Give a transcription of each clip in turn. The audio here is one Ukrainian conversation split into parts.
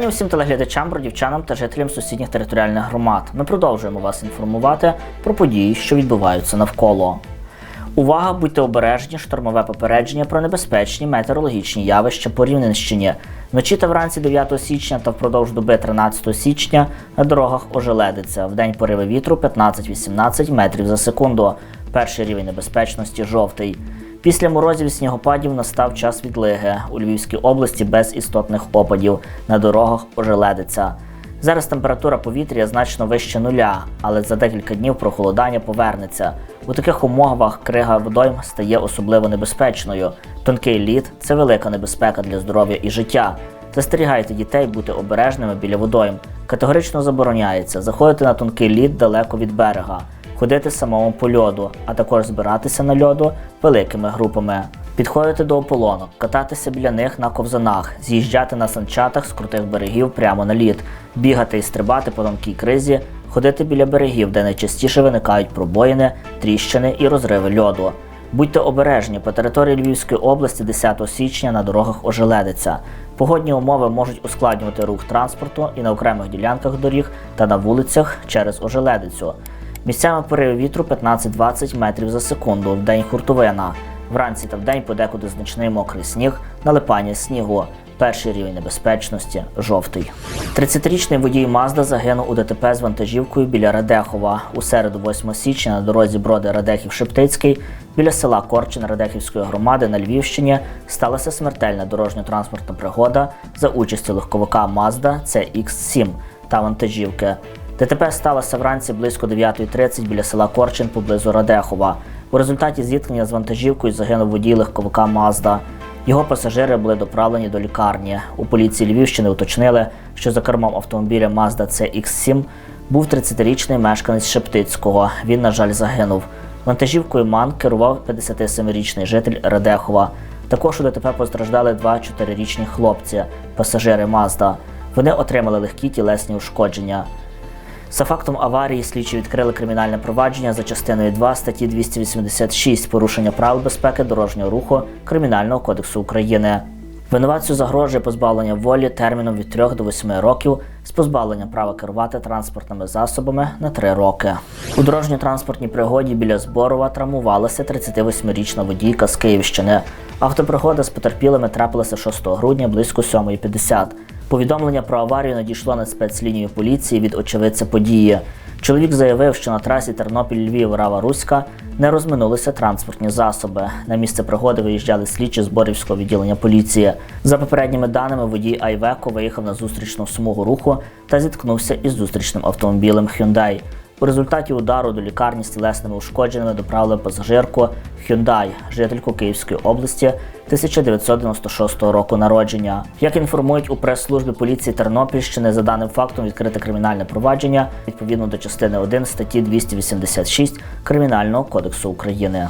Вітання усім телеглядачам, бродівчанам та жителям сусідніх територіальних громад. Ми продовжуємо вас інформувати про події, що відбуваються навколо. Увага, будьте обережні, штормове попередження про небезпечні метеорологічні явища по Рівненщині. Вночі та вранці 9 січня та впродовж доби 13 січня на дорогах ожеледиться. В день пориви вітру 15-18 метрів за секунду. Перший рівень небезпечності жовтий. Після морозів і снігопадів настав час відлиги. У Львівській області без істотних опадів. На дорогах ожеледиться. Зараз температура повітря значно вище нуля, але за декілька днів прохолодання повернеться. У таких умовах крига водойм стає особливо небезпечною. Тонкий лід це велика небезпека для здоров'я і життя. Застерігайте дітей бути обережними біля водойм. Категорично забороняється заходити на тонкий лід далеко від берега, ходити самому по льоду, а також збиратися на льоду великими групами. Підходити до ополонок, кататися біля них на ковзанах, з'їжджати на санчатах з крутих берегів прямо на лід, бігати і стрибати по тонкій кризі, ходити біля берегів, де найчастіше виникають пробоїни, тріщини і розриви льоду. Будьте обережні, по території Львівської області 10 січня на дорогах ожеледиться. Погодні умови можуть ускладнювати рух транспорту і на окремих ділянках доріг та на вулицях через ожеледицю. Місцями пориви вітру 15-20 метрів за секунду, в день хуртовина. Вранці та вдень подекуди значний мокрий сніг, налипання снігу. Перший рівень небезпечності жовтий. 30-річний водій Мазда загинув у ДТП з вантажівкою біля Радехова. У середу, 8 січня, на дорозі броди Радехів Шептицький біля села Корчин Радехівської громади на Львівщині сталася смертельна дорожньо-транспортна пригода за участю легковика Мазда CX-7 та вантажівки. ДТП сталося вранці близько 9.30 біля села Корчин поблизу Радехова. У результаті зіткнення з вантажівкою загинув водій легковика Мазда. Його пасажири були доправлені до лікарні. У поліції Львівщини уточнили, що за кермом автомобіля Mazda CX-7 був 30-річний мешканець Шептицького. Він, на жаль, загинув. Вантажівкою МАН керував 57-річний житель Радехова. Також у ДТП постраждали два 4-річні хлопці, пасажири Mazda. Вони отримали легкі тілесні ушкодження. За фактом аварії слідчі відкрили кримінальне провадження за частиною 2 статті 286 порушення правил безпеки дорожнього руху Кримінального кодексу України. Винуватцю загрожує позбавлення волі терміном від 3 до 8 років з позбавленням права керувати транспортними засобами на 3 роки. У дорожньо-транспортній пригоді біля Зборова травмувалася 38-річна водійка з Київщини. Автопригода з потерпілими трапилася 6 грудня близько 7.50. Повідомлення про аварію надійшло на спецлінію поліції від очевидця події. Чоловік заявив, що на трасі Тернопіль-Львів Рава Руська не розминулися транспортні засоби. На місце пригоди виїжджали слідчі Зборівського відділення поліції. За попередніми даними, водій Айвеко виїхав на зустрічну смугу руху та зіткнувся із зустрічним автомобілем Hyundai. У результаті удару до лікарні з тілесними ушкодженнями доправили пасажирку Hyundai, жительку Київської області 1996 року народження. Як інформують у прес-службі поліції Тернопільщини, за даним фактом відкрите кримінальне провадження відповідно до частини 1 статті 286 Кримінального кодексу України.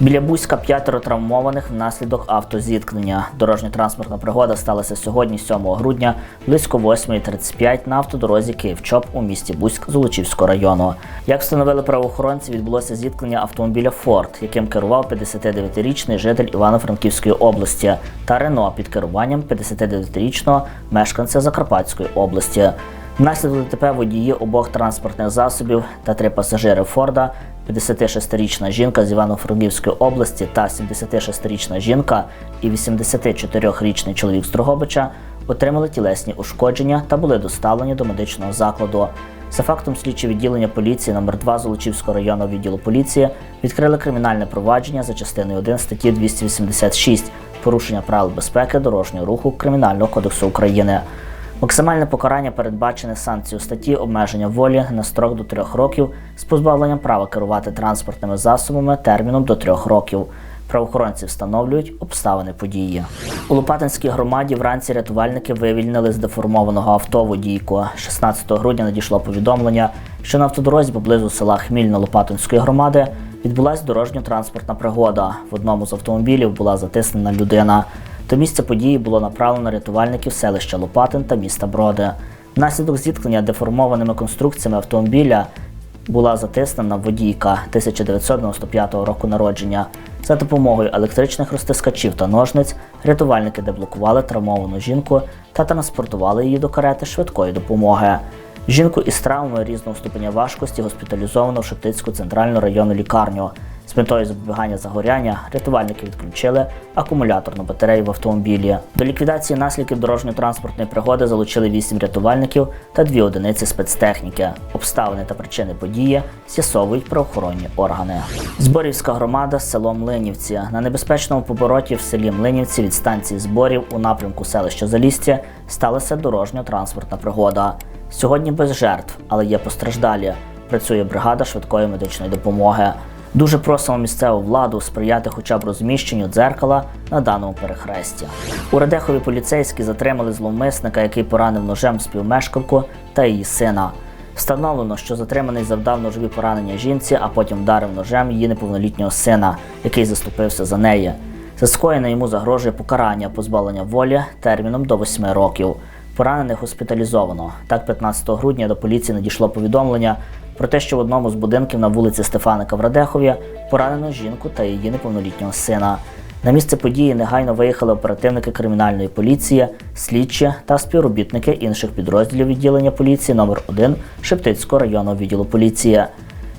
Біля Бузька п'ятеро травмованих внаслідок автозіткнення. Дорожньо-транспортна пригода сталася сьогодні, 7 грудня, близько 8.35 на автодорозі Київ-Чоп у місті Бузьк Золочівського району. Як встановили правоохоронці, відбулося зіткнення автомобіля Форд, яким керував 59-річний житель Івано-Франківської області, та Рено під керуванням 59-річного мешканця Закарпатської області. Внаслідок ДТП водії обох транспортних засобів та три пасажири Форда, 56-річна жінка з Івано-Франківської області та 76-річна жінка і 84-річний чоловік з Дрогобича отримали тілесні ушкодження та були доставлені до медичного закладу. За фактом слідчі відділення поліції номер 2 Золочівського районного відділу поліції відкрили кримінальне провадження за частиною 1 статті 286 порушення правил безпеки дорожнього руху Кримінального кодексу України. Максимальне покарання передбачене санкцією статті обмеження волі на строк до трьох років з позбавленням права керувати транспортними засобами терміном до трьох років. Правоохоронці встановлюють обставини події. У Лопатинській громаді вранці рятувальники вивільнили з деформованого авто водійку. 16 грудня надійшло повідомлення, що на автодорозі поблизу села Хмільно Лопатинської громади відбулася дорожньо-транспортна пригода. В одному з автомобілів була затиснена людина. До місця події було направлено рятувальників селища Лопатин та міста Броди. Внаслідок зіткнення деформованими конструкціями автомобіля була затиснена водійка 1995 року народження. За допомогою електричних розтискачів та ножниць рятувальники деблокували травмовану жінку та транспортували її до карети швидкої допомоги. Жінку із травмою різного ступеня важкості госпіталізовано в Шептицьку центральну районну лікарню. З метою запобігання загоряння рятувальники відключили акумуляторну батарею в автомобілі. До ліквідації наслідків дорожньо-транспортної пригоди залучили 8 рятувальників та 2 одиниці спецтехніки. Обставини та причини події з'ясовують правоохоронні органи. Зборівська громада з селом Млинівці на небезпечному повороті в селі Млинівці від станції зборів у напрямку селища Залістя сталася дорожньо-транспортна пригода. Сьогодні без жертв, але є постраждалі. Працює бригада швидкої медичної допомоги. Дуже просимо місцеву владу сприяти хоча б розміщенню дзеркала на даному перехресті. У Радехові поліцейські затримали зловмисника, який поранив ножем співмешканку та її сина. Встановлено, що затриманий завдав ножові поранення жінці, а потім вдарив ножем її неповнолітнього сина, який заступився за неї. За скоєне йому загрожує покарання позбавлення волі терміном до 8 років. Поранених госпіталізовано. Так, 15 грудня до поліції надійшло повідомлення про те, що в одному з будинків на вулиці Стефаника в Радехові поранено жінку та її неповнолітнього сина. На місце події негайно виїхали оперативники кримінальної поліції, слідчі та співробітники інших підрозділів відділення поліції номер 1 Шептицького районного відділу поліції.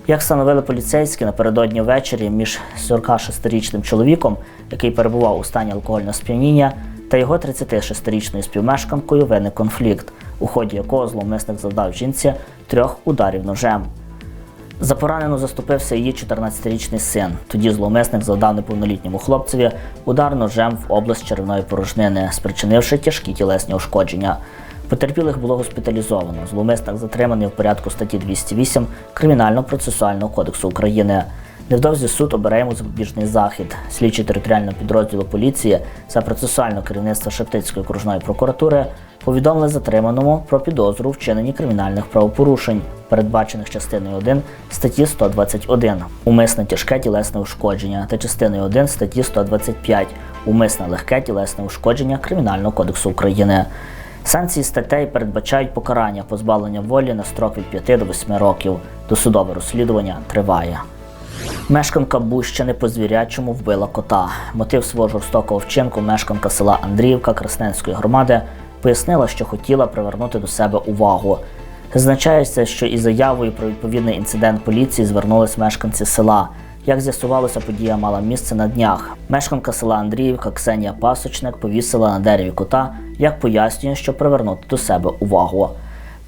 Як встановили поліцейські напередодні ввечері між 46-річним чоловіком, який перебував у стані алкогольного сп'яніння, та його 36-річною співмешканкою виник конфлікт, у ході якого зловмисник завдав жінці трьох ударів ножем. За поранену заступився її 14-річний син. Тоді зловмисник завдав неповнолітньому хлопцеві удар ножем в область черевної порожнини, спричинивши тяжкі тілесні ушкодження. Потерпілих було госпіталізовано. Зловмисник затриманий в порядку статті 208 Кримінально-процесуального кодексу України. Невдовзі суд обере йому запобіжний захід. Слідчі територіального підрозділу поліції за процесуального керівництва Шептицької окружної прокуратури повідомили затриманому про підозру вчиненні кримінальних правопорушень, передбачених частиною 1 статті 121 умисне тяжке тілесне ушкодження та частиною 1 статті 125 умисне легке тілесне ушкодження Кримінального кодексу України. Санкції статей передбачають покарання позбавлення волі на строк від 5 до 8 років. Досудове розслідування триває. Мешканка Бущини по звірячому вбила кота. Мотив свого жорстокого вчинку мешканка села Андріївка Красненської громади пояснила, що хотіла привернути до себе увагу. Зазначається, що із заявою про відповідний інцидент поліції звернулись мешканці села. Як з'ясувалося, подія мала місце на днях. Мешканка села Андріївка Ксенія Пасочник повісила на дереві кота, як пояснює, щоб привернути до себе увагу.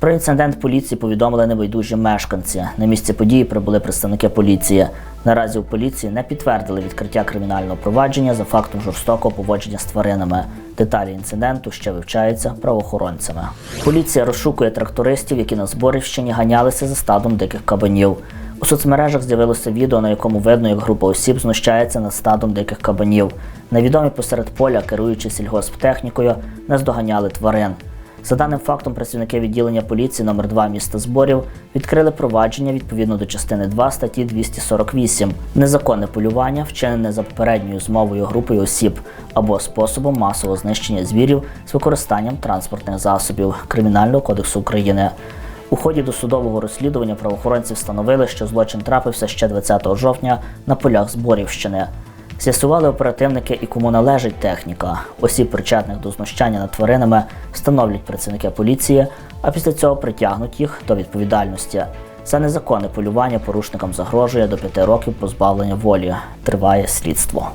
Про інцидент поліції повідомили небайдужі мешканці. На місце події прибули представники поліції. Наразі у поліції не підтвердили відкриття кримінального провадження за фактом жорстокого поводження з тваринами. Деталі інциденту ще вивчаються правоохоронцями. Поліція розшукує трактористів, які на Зборівщині ганялися за стадом диких кабанів. У соцмережах з'явилося відео, на якому видно, як група осіб знущається над стадом диких кабанів. Невідомі посеред поля, керуючи сільгосптехнікою, наздоганяли тварин. За даним фактом, працівники відділення поліції номер 2 міста зборів відкрили провадження відповідно до частини 2 статті 248 незаконне полювання, вчинене за попередньою змовою групою осіб або способом масового знищення звірів з використанням транспортних засобів Кримінального кодексу України. У ході досудового розслідування правоохоронці встановили, що злочин трапився ще 20 жовтня на полях Зборівщини. З'ясували оперативники і кому належить техніка. Осіб, причетних до знущання над тваринами, встановлять працівники поліції, а після цього притягнуть їх до відповідальності. За незаконне полювання порушникам загрожує до 5 років позбавлення волі. Триває слідство.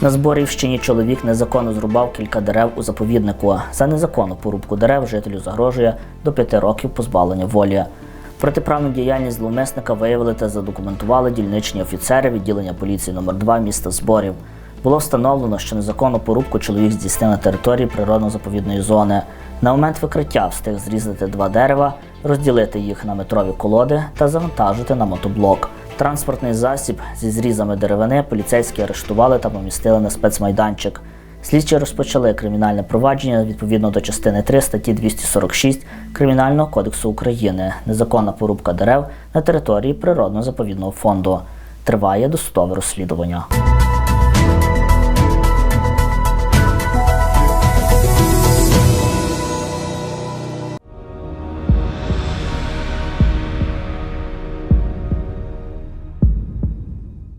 На Зборівщині чоловік незаконно зрубав кілька дерев у заповіднику. За незаконну порубку дерев жителю загрожує до 5 років позбавлення волі. Протиправну діяльність зловмисника виявили та задокументували дільничні офіцери відділення поліції номер 2 міста Зборів. Було встановлено, що незаконну порубку чоловік здійснив на території природно-заповідної зони. На момент викриття встиг зрізати два дерева, розділити їх на метрові колоди та завантажити на мотоблок. Транспортний засіб зі зрізами деревини поліцейські арештували та помістили на спецмайданчик. Слідчі розпочали кримінальне провадження відповідно до частини 3 статті 246 Кримінального кодексу України незаконна порубка дерев на території природно-заповідного фонду. Триває досудове розслідування.